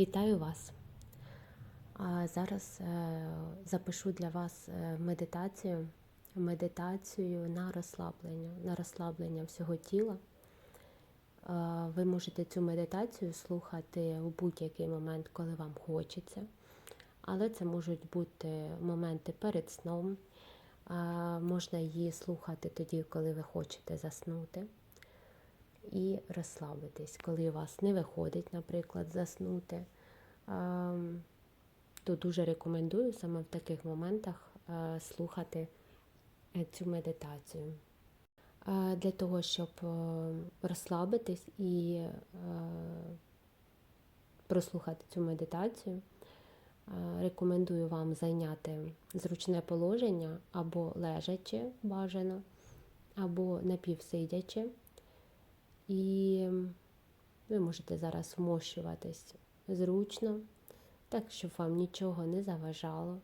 Вітаю вас! А Зараз е, запишу для вас е, медитацію, медитацію на розслаблення, на розслаблення всього тіла. Е, Ви можете цю медитацію слухати у будь-який момент, коли вам хочеться, але це можуть бути моменти перед сном. Можна її слухати тоді, коли ви хочете заснути і розслабитись. Коли у вас не виходить, наприклад, заснути, то дуже рекомендую саме в таких моментах е, слухати е, цю медитацію. Для того, щоб е, розслабитись і прослухати цю медитацію, рекомендую вам зайняти зручне положення або лежачи бажано, або напівсидячи. І ви можете зараз вмощуватись зручно, так, щоб вам нічого не заважало.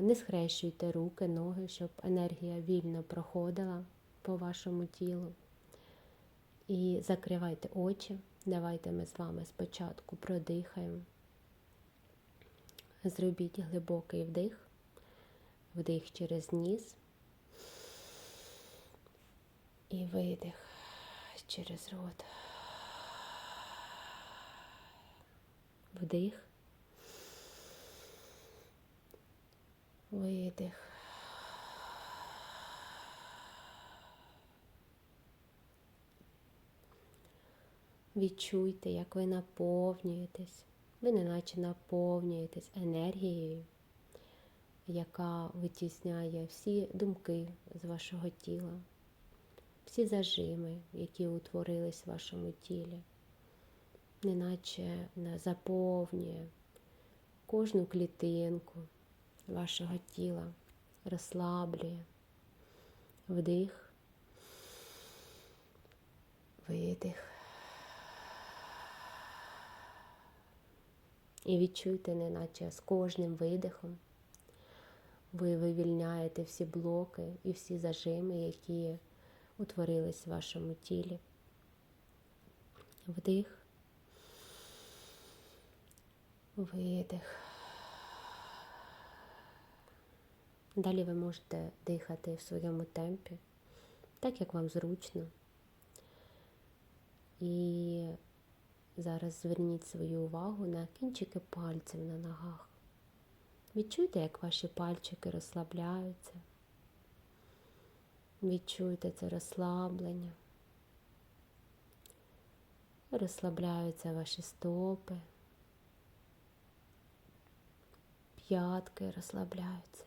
Не схрещуйте руки, ноги, щоб енергія вільно проходила по вашому тілу. І закривайте очі. Давайте ми з вами спочатку продихаємо. Зробіть глибокий вдих, вдих через ніс і видих через рот. Вдих. Видих. Відчуйте, як ви наповнюєтесь. Ви неначе наповнюєтесь енергією, яка витісняє всі думки з вашого тіла, всі зажими, які утворились в вашому тілі, неначе заповнює кожну клітинку вашого тіла, розслаблює вдих, видих. І відчуйте, неначе з кожним видихом ви вивільняєте всі блоки і всі зажими, які утворились в вашому тілі. Вдих, видих. Далі ви можете дихати в своєму темпі, так як вам зручно. І зараз зверніть свою увагу на кінчики пальців на ногах. Відчуйте, як ваші пальчики розслабляються. Відчуйте це розслаблення. Розслабляються ваші стопи, п'ятки розслабляються.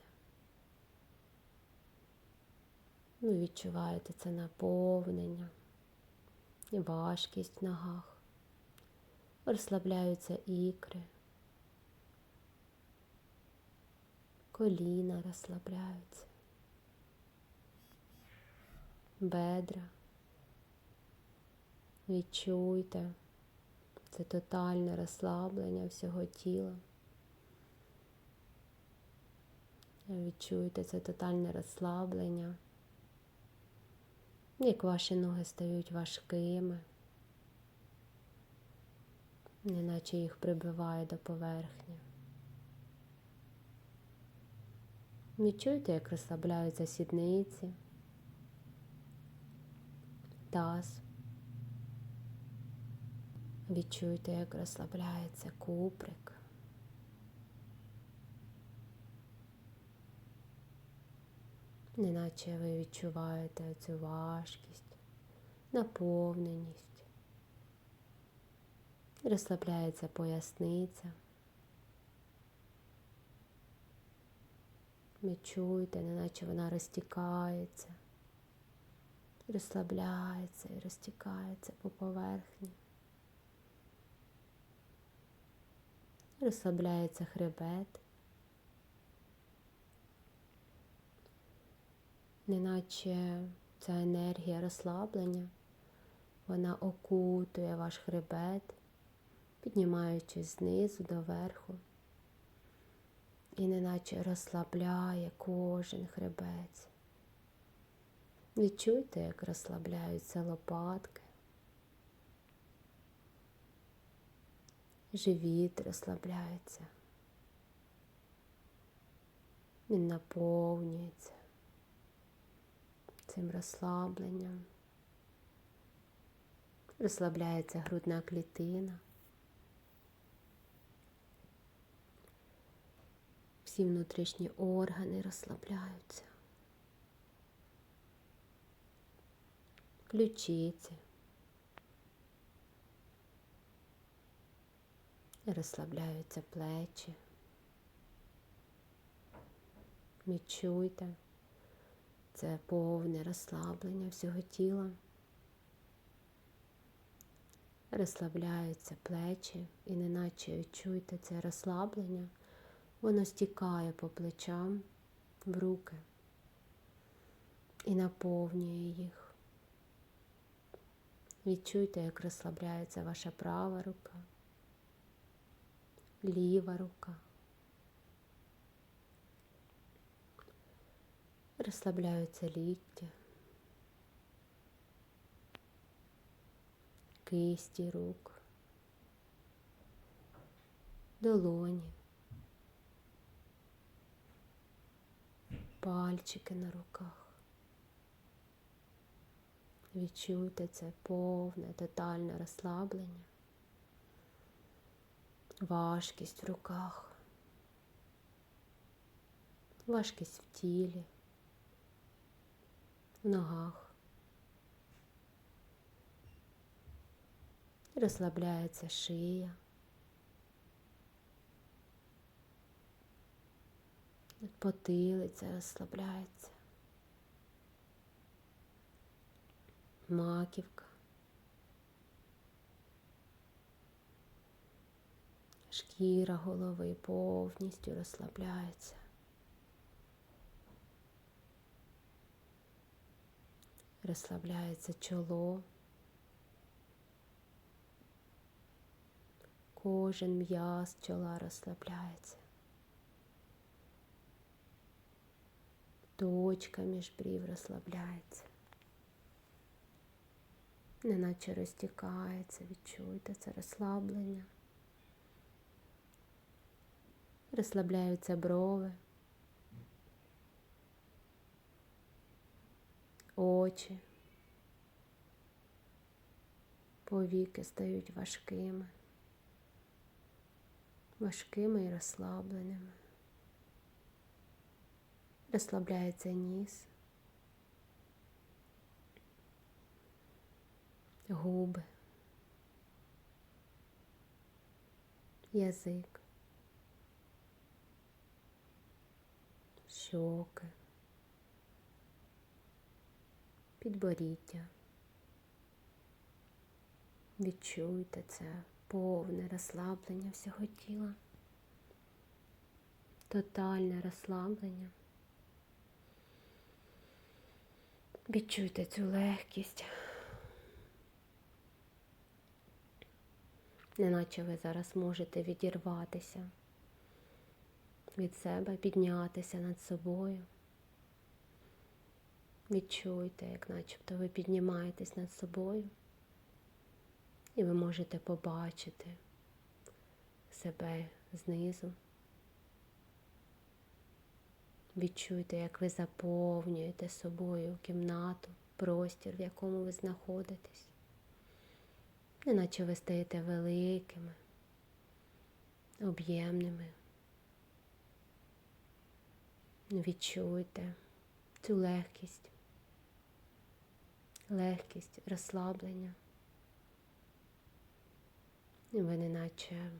Ви відчуваєте це наповнення важкість в ногах. Розслабляються ікри, коліна розслабляються бедра. Відчуйте це тотальне розслаблення всього тіла. Відчуйте це тотальне розслаблення, як ваші ноги стають важкими, неначе їх прибиває до поверхні. Відчуйте, як розслабляються сідниці таз. Відчуйте, як розслабляється куприк. Неначе ви відчуваєте цю важкість, наповненість. Розслабляється поясниця. Відчуйте, неначе вона розтікається розслабляється і розтікається по поверхні. Розслабляється хребет, неначе ця енергія розслаблення, вона окутує ваш хребет, піднімаючись знизу до верху. І неначе розслабляє кожен хребець. Відчуйте, як розслабляються лопатки. Живіт розслабляється. Він наповнюється цим розслабленням. Розслабляється грудна клітина. Всі внутрішні органи розслабляються. Ключиці. Розслабляються плечі. Відчуйте це повне розслаблення всього тіла. Розслабляються плечі і неначе відчуйте це розслаблення, воно стікає по плечам в руки і наповнює їх. Відчуйте, як розслабляється ваша права рука, ліва рука. Розслабляються лікті, кисті рук, долоні, пальчики на руках. Відчуйте це повне, тотальне розслаблення, важкість в руках, важкість в тілі в ногах. Розслабляється шия. Потилиця розслабляється. Маківка. Шкіра голови повністю розслабляється. розслабляється чоло, кожен м'яз чола розслабляється, точка між брів розслабляється, неначе розтікається, відчуйте це розслаблення. Розслабляються брови. очі, повіки стають важкими, важкими і розслабленими. Розслабляється ніс, губи, язик, щоки підборіддя. Відчуйте це повне розслаблення всього тіла, тотальне розслаблення. Відчуйте цю легкість, неначе ви зараз можете відірватися від себе, піднятися над собою. Відчуйте, як начебто ви піднімаєтесь над собою, і ви можете побачити себе знизу. Відчуйте, як ви заповнюєте собою кімнату, простір, в якому ви знаходитесь, неначе ви стаєте великими, об'ємними. Відчуйте цю легкість легкість, розслаблення. Ви неначе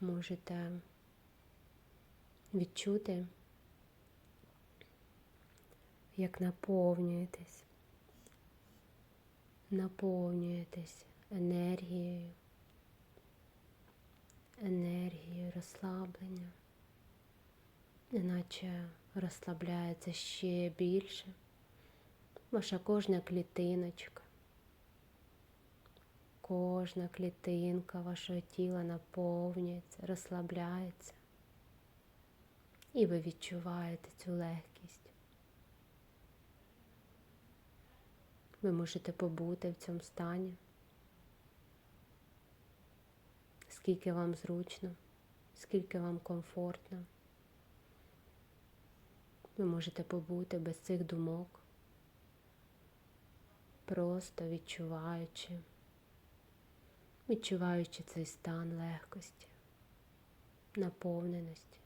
можете відчути, як наповнюєтесь, наповнюєтесь енергією, енергією розслаблення, неначе розслабляється ще більше ваша кожна клітиночка, кожна клітинка вашого тіла наповнюється, розслабляється, і ви відчуваєте цю легкість. Ви можете побути в цьому стані скільки вам зручно, скільки вам комфортно. Ви можете побути без цих думок, просто відчуваючи, відчуваючи цей стан легкості, наповненості.